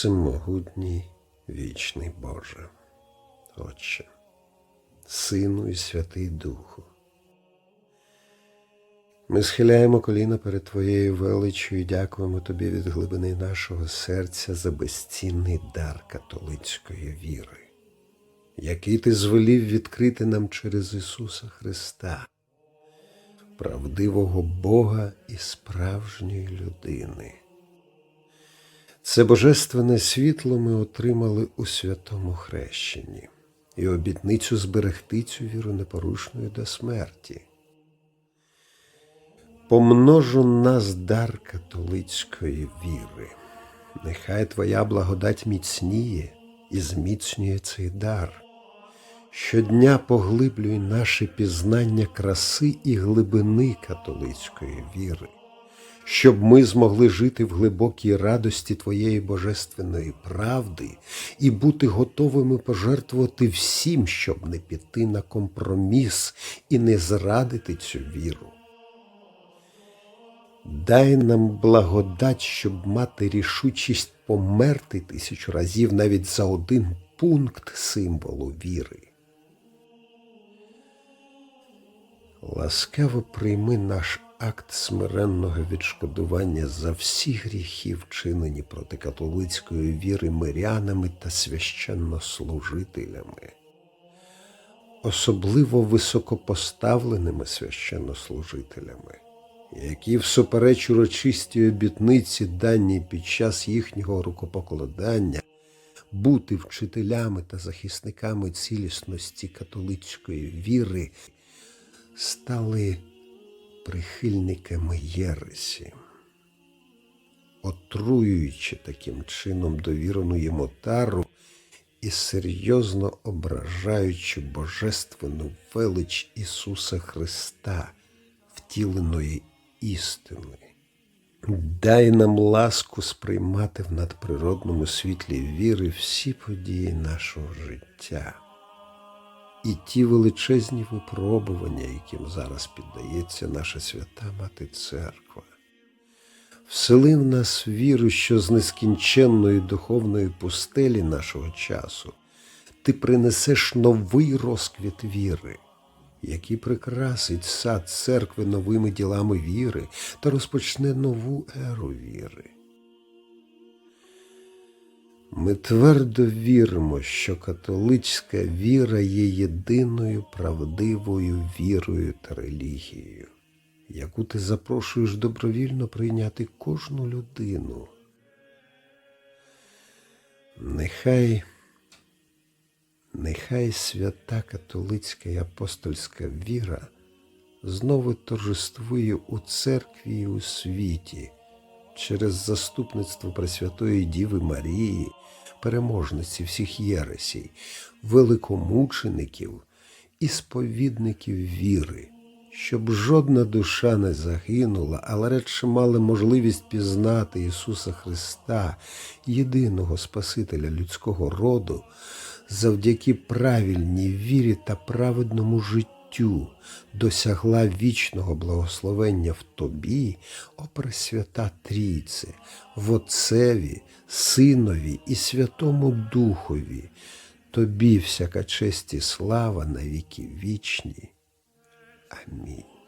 Всемогутній вічний Боже, Отче, Сину і Святий Духу. Ми схиляємо коліна перед Твоєю величчю і дякуємо Тобі від глибини нашого серця за безцінний дар католицької віри, який Ти звелів відкрити нам через Ісуса Христа, правдивого Бога і справжньої людини. Це божественне світло ми отримали у святому хрещенні і обітницю зберегти цю віру непорушною до смерті. Помножу нас дар католицької віри. Нехай Твоя благодать міцніє і зміцнює цей дар. Щодня поглиблюй наше пізнання краси і глибини католицької віри щоб ми змогли жити в глибокій радості Твоєї божественної правди і бути готовими пожертвувати всім, щоб не піти на компроміс і не зрадити цю віру. Дай нам благодать, щоб мати рішучість померти тисячу разів навіть за один пункт символу віри. Ласкаво прийми наш акт смиренного відшкодування за всі гріхи, вчинені проти католицької віри мирянами та священнослужителями, особливо високопоставленими священнослужителями, які всупереч урочистій обітниці, дані під час їхнього рукопокладання, бути вчителями та захисниками цілісності католицької віри стали прихильниками Єресі, отруюючи таким чином довірену йому тару і серйозно ображаючи божественну велич Ісуса Христа, втіленої істини. Дай нам ласку сприймати в надприродному світлі віри всі події нашого життя і ті величезні випробування, яким зараз піддається наша свята Мати Церква. Всели в нас віру, що з нескінченної духовної пустелі нашого часу ти принесеш новий розквіт віри, який прикрасить сад церкви новими ділами віри та розпочне нову еру віри. Ми твердо віримо, що католицька віра є єдиною правдивою вірою та релігією, яку ти запрошуєш добровільно прийняти кожну людину. Нехай, нехай свята католицька і апостольська віра знову торжествує у церкві і у світі через заступництво Пресвятої Діви Марії переможниці всіх єресій, великомучеників і сповідників віри, щоб жодна душа не загинула, але радше мали можливість пізнати Ісуса Христа, єдиного Спасителя людського роду, завдяки правильній вірі та праведному життю життю досягла вічного благословення в тобі, о Пресвята Трійце, в Отцеві, Синові і Святому Духові, тобі всяка честь і слава на віки вічні. Амінь.